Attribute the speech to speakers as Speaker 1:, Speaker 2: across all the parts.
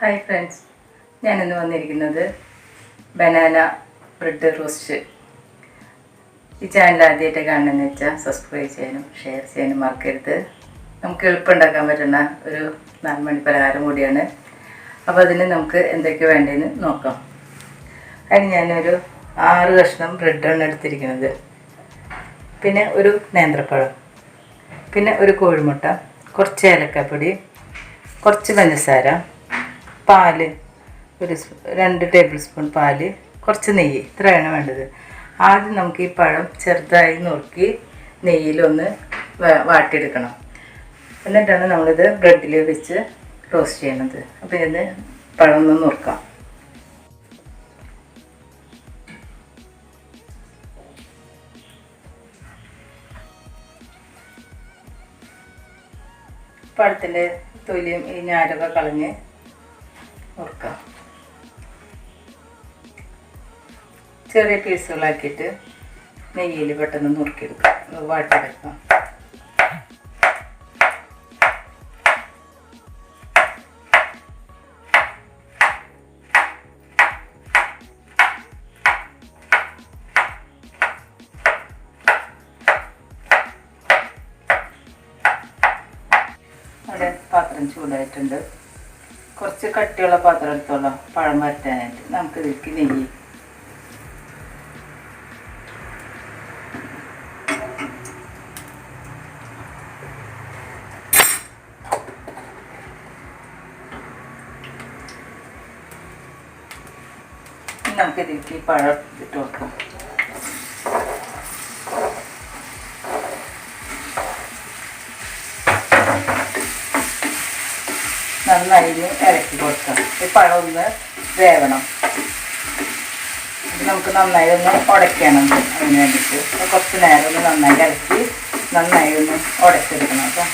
Speaker 1: Hi friends ഞാനിന്ന് വന്നിരിക്കുന്നത് banana bread roast ഈ ചാനൽ ആദ്യമായിട്ട് കാണണമെന്ന് വെച്ചാൽ സബ്സ്ക്രൈബ് ചെയ്യാനും ഷെയർ ചെയ്യാനും മറക്കരുത്. നമുക്ക് എളുപ്പമുണ്ടാക്കാൻ പറ്റുന്ന ഒരു നാല് മണി പലഹാരം കൂടിയാണ്. അപ്പോൾ അതിന് നമുക്ക് എന്തൊക്കെ വേണ്ടതെന്ന് നോക്കാം. അതിന് ഞാനൊരു ആറ് കഷ്ണം ബ്രെഡാണ് എടുത്തിരിക്കുന്നത്. പിന്നെ ഒരു നേന്ത്രപ്പഴം. പിന്നെ ഒരു കോഴിമുട്ട കുറച്ച് ഏലക്കപ്പൊടി കുറച്ച് പഞ്ചസാര പാൽ ഒരു രണ്ട് ടേബിൾ സ്പൂൺ പാൽ കുറച്ച് നെയ്യ് ഇത്രയാണ് വേണ്ടത്. ആദ്യം നമുക്ക് ഈ പഴം ചെറുതായി നുറുക്കി നെയ്യിലൊന്ന് വാട്ടിയെടുക്കണം. എന്നിട്ടാണ് നമ്മളിത് ബ്രെഡിൽ വെച്ച് റോസ്റ്റ് ചെയ്യണത്. അപ്പോൾ ഇത് പഴം ഒന്ന് നുറുക്കാം. പഴത്തിന്റെ തൊലിയും ഈ ഞാരൊക്കെ കളഞ്ഞ് ചെറിയ പീസുകളാക്കിയിട്ട് നെയ്യിൽ പെട്ടെന്ന് നുറുക്കിയെടുക്കാം. വാട്ടിയെടുക്കാം. അവിടെ പാത്രം ചൂടായിട്ടുണ്ട്. കുറച്ച് കട്ടിയുള്ള പാത്രം എടുത്തോളാം. പഴം വരട്ടാനായിട്ട്. നമുക്ക് ഇതിലേക്ക് നെയ്യ് നമുക്ക് ഇതിലേക്ക് പഴം ഇട്ട് കൊടുക്കും. നന്നായി ഇറക്കി കൊടുക്കണം ഈ പഴം ഒന്ന് വേവണം. നമുക്ക് നന്നായി ഒന്ന് ഉടയ്ക്കണം അതിന് വേണ്ടിയിട്ട്. കുറച്ച് നേരം ഒന്ന് നന്നായി ഇളക്കി നന്നായി ഒന്ന് ഉടച്ചെടുക്കണം കേട്ടോ.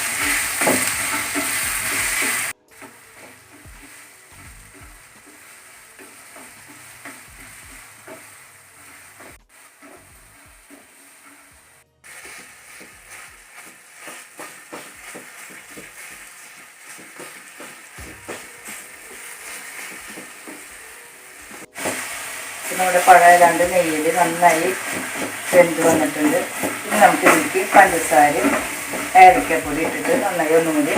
Speaker 1: നമ്മുടെ രണ്ട് നെയ്യിൽ നന്നായി വെന്ത് വന്നിട്ടുണ്ട്. ഇനി നമുക്ക് ഇതിലേക്ക് പഞ്ചസാരയും ഏലക്കപ്പൊടി ഇട്ടിട്ട് നന്നായി ഒന്നും കൂടി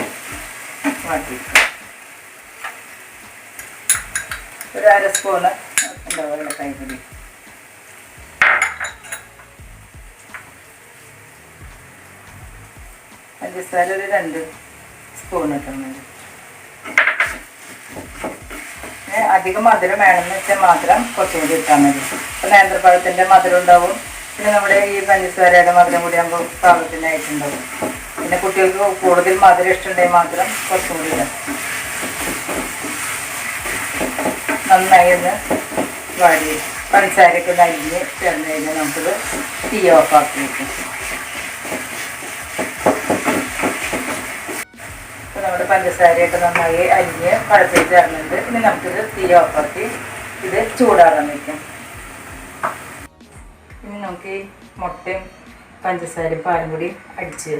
Speaker 1: ഒരു അര സ്പൂണ് ഉണ്ടാവും ഏലക്കായ പൊടി പഞ്ചസാര ഒരു രണ്ട് സ്പൂൺ ഇട്ടാൽ പിന്നെ അധികം മധുരം വേണമെന്ന് വെച്ചാൽ മാത്രം കുറച്ചും കൂടി ഇട്ടാൽ മതി. ഇപ്പം നേന്ത്രപ്പഴത്തിന്റെ മധുരം ഉണ്ടാവും പിന്നെ നമ്മുടെ ഈ പഞ്ചസാരയുടെ മധുരം കൂടി ആകുമ്പോൾ പാകത്തിനായിട്ടുണ്ടാവും പിന്നെ കുട്ടികൾക്ക് കൂടുതൽ മധുരം ഇഷ്ടമുണ്ടെങ്കിൽ മാത്രം കുറച്ചും കൂടി ഇടാം. നന്നായി ഒന്ന് വാടി. പഞ്ചസാരയൊക്കെ നൽകി ചേർന്ന് കഴിഞ്ഞാൽ നമുക്കിത് തീ ഓഫാക്കി വയ്ക്കും നമ്മുടെ പഞ്ചസാരയൊക്കെ നന്നായി അരിഞ്ഞ് പഴത്തിൽ ചേർന്നിട്ട് ഇനി നമുക്കിത് തീ ഓഫാക്കി ഇത് ചൂടാറാൻ വയ്ക്കാം ഇനി നമുക്ക് ഈ മുട്ടയും പഞ്ചസാരയും പാലും കൂടി അടിച്ച്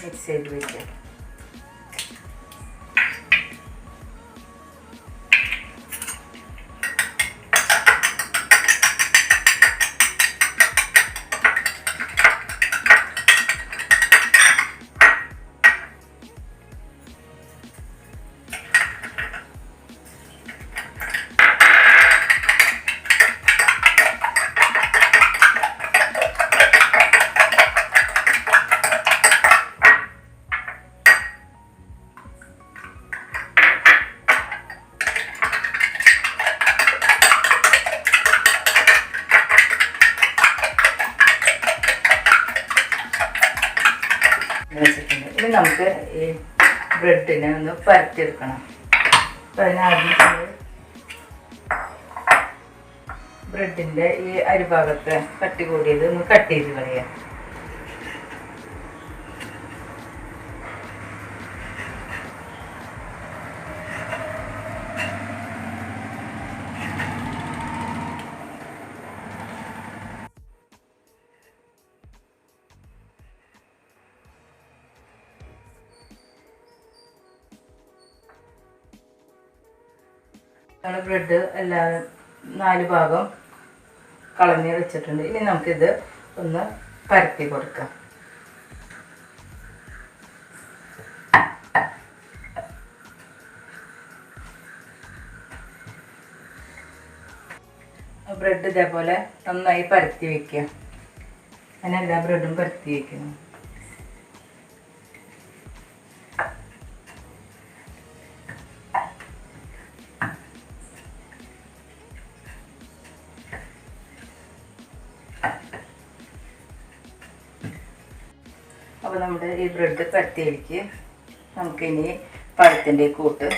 Speaker 1: മിക്സ് ചെയ്ത് വയ്ക്കാം വെച്ചിട്ടുണ്ട്. ഇനി നമുക്ക് ഈ ബ്രെഡിനെ ഒന്ന് പരത്തിയെടുക്കണം. അപ്പം അതിനാദ്യം ബ്രെഡിന്റെ ഈ അരിഭാഗത്തെ കട്ടി കൂടിയത് ഒന്ന് കട്ട് ചെയ്ത് കളയാം. നമ്മൾ ബ്രെഡ് എല്ലാ നാല് ഭാഗം കളഞ്ഞ് വെച്ചിട്ടുണ്ട്. ഇനി നമുക്കിത് ഒന്ന് പരത്തി കൊടുക്കാം. ബ്രെഡ് ഇതേപോലെ നന്നായി പരത്തി വെക്കുക. അങ്ങനെ എല്ലാ ബ്രെഡും പരത്തി വെക്കുന്നു. അപ്പോൾ നമ്മുടെ ഈ ബ്രെഡ് പരത്തിയിലേക്ക് നമുക്കിനി പഴത്തിന്റെ കൂട്ട്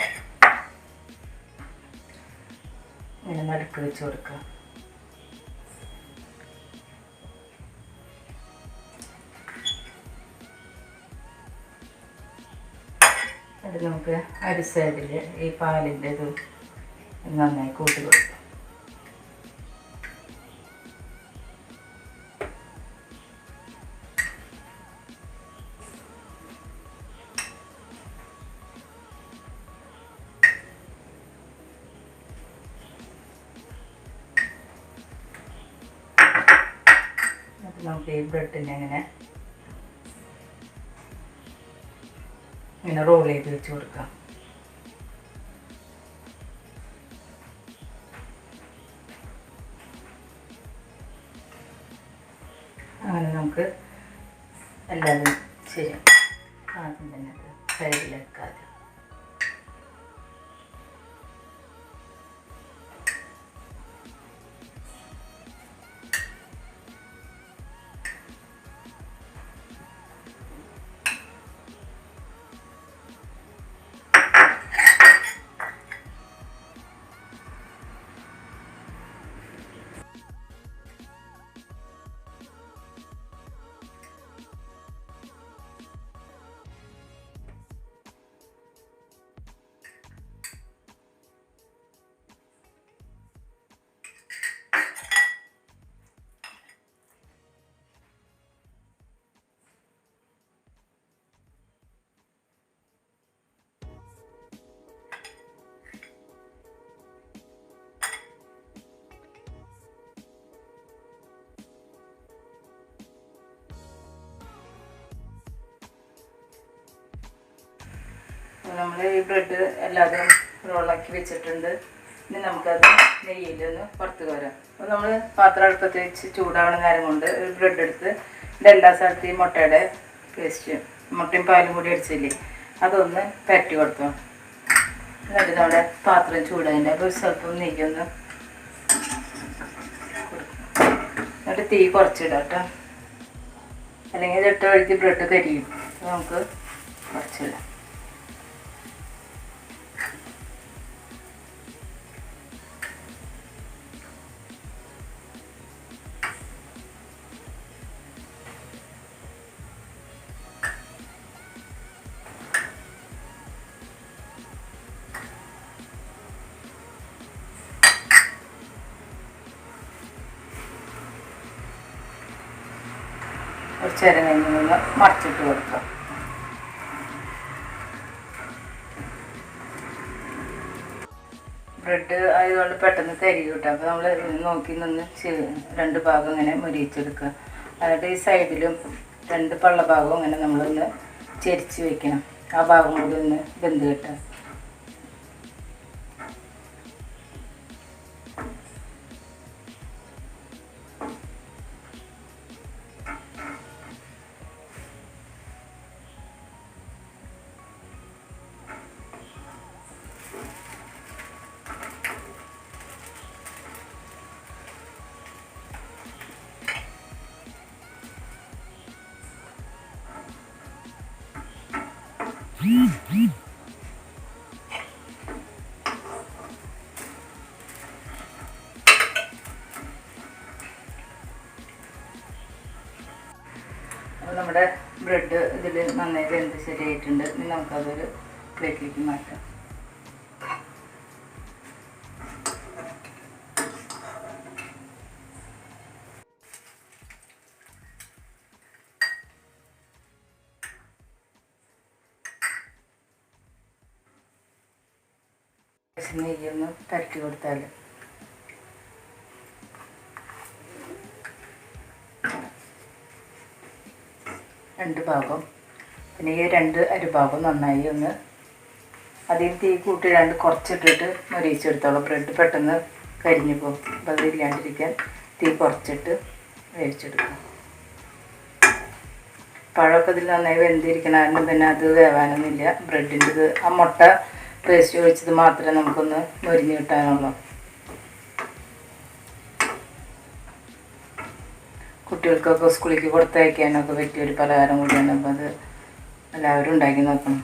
Speaker 1: ഇങ്ങനെ നടുക്ക് വെച്ച് കൊടുക്കാം. അത് നമുക്ക് അരി സൈഡിൽ ഈ പാലിന്റെ ഇത് നന്നായി കൂട്ടി കൊടുക്കാം. ഈ ബ്രെഡിനെ ഇങ്ങനെ ഇങ്ങനെ റോൾ ചെയ്ത് വെച്ച് കൊടുക്കാം. അങ്ങനെ നമുക്ക് എല്ലാവരും ചെയ്യാം ആദ്യം തന്നെ അത് നമ്മൾ ഈ ബ്രെഡ് എല്ലാതും റോളാക്കി വെച്ചിട്ടുണ്ട്. ഇനി നമുക്കത് നെയ്യിലൊന്ന് പുറത്ത് കോരാം. അപ്പോൾ നമ്മൾ പാത്രം അടുപ്പത്ത് വെച്ച് ചൂടാവണ നേരം കൊണ്ട് ഒരു ബ്രെഡ് എടുത്ത് എല്ലാ സ്ഥലത്തും ഈ മുട്ടയുടെ പേസ്റ്റ് മുട്ടയും പാലും കൂടി അടിച്ചില്ലേ അതൊന്ന് പരട്ടി കൊടുത്തു. എന്നിട്ട് നമ്മുടെ പാത്രം ചൂടാതിന്റെ അപ്പോൾ സ്വല്പം നെയ്യൊന്ന് എന്നിട്ട് തീ കുറച്ചിടാം കേട്ടോ. അല്ലെങ്കിൽ ഇത് വഴുത്തി ബ്രെഡ് കരിയും. നമുക്ക് കുറച്ചിടാം. കുറച്ച് നേരം കഴിഞ്ഞ് മറിച്ചിട്ട് കൊടുക്കാം. ബ്രെഡ് ആയതുകൊണ്ട് പെട്ടെന്ന് തരി കിട്ടും. അപ്പോൾ നമ്മൾ നോക്കി നിന്ന് രണ്ട് ഭാഗം ഇങ്ങനെ മുരിയിച്ചെടുക്കുക. എന്നിട്ട് ഈ സൈഡിലും രണ്ട് പള്ള ഭാഗവും ഇങ്ങനെ നമ്മളൊന്ന് ചെരിച്ച് വെക്കണം. ആ ഭാഗം കൂടി ഒന്ന് ബന്ധ കിട്ടാം അപ്പോൾ നമ്മുടെ ബ്രെഡ് ഇതിൽ നന്നായി വെന്ത് ശരിയായിട്ടുണ്ട് ഇനി നമുക്കതൊരു പ്ലേറ്റിലേക്ക് മാറ്റാം. കുറച്ച് നെയ്യൊന്ന് തരട്ടി കൊടുത്താൽ. രണ്ട് ഭാഗം. പിന്നെ ഈ രണ്ട് അരിഭാഗം നന്നായി ഒന്ന് അതിൽ തീ രണ്ട് കുറച്ചിട്ടിട്ട് മൊരിയിച്ചെടുത്തോളാം. ബ്രെഡ് പെട്ടെന്ന് കരിഞ്ഞു പോകും. അത് ഇല്ലാണ്ടിരിക്കാൻ തീ കുറച്ചിട്ട് മരിച്ചെടുക്കാം പഴമൊക്കെ ഇതിൽ നന്നായി വെന്തിരിക്കണം കാരണം പിന്നെ അത് വേവാനൊന്നുമില്ല. ബ്രെഡിന്റെ ആ മുട്ട പേസ്റ്റ് ഒഴിച്ചത് മാത്രമേ നമുക്കൊന്ന് മൊരിഞ്ഞ് കിട്ടാനുള്ളൂ. കുട്ടികൾക്കൊക്കെ സ്കൂളിലേക്ക് കൊടുത്തയക്കാനൊക്കെ പറ്റിയ ഒരു പലഹാരം കൂടിയാണ് അപ്പോൾ അത് എല്ലാവരും ഉണ്ടാക്കി നോക്കണം.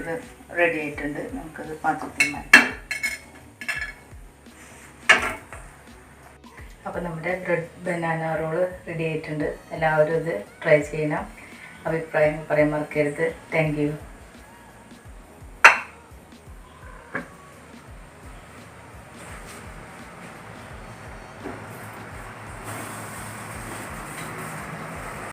Speaker 1: ഇത് റെഡി ആയിട്ടുണ്ട്. നമുക്കത് പാത്രത്തിൽ മാറ്റാം. അപ്പോൾ നമ്മുടെ ബ്രെഡ് ബനാന റോൾ റെഡി ആയിട്ടുണ്ട്. എല്ലാവരും ഇത് ട്രൈ ചെയ്യണം. അഭിപ്രായം പറയാൻ മറക്കരുത്. താങ്ക്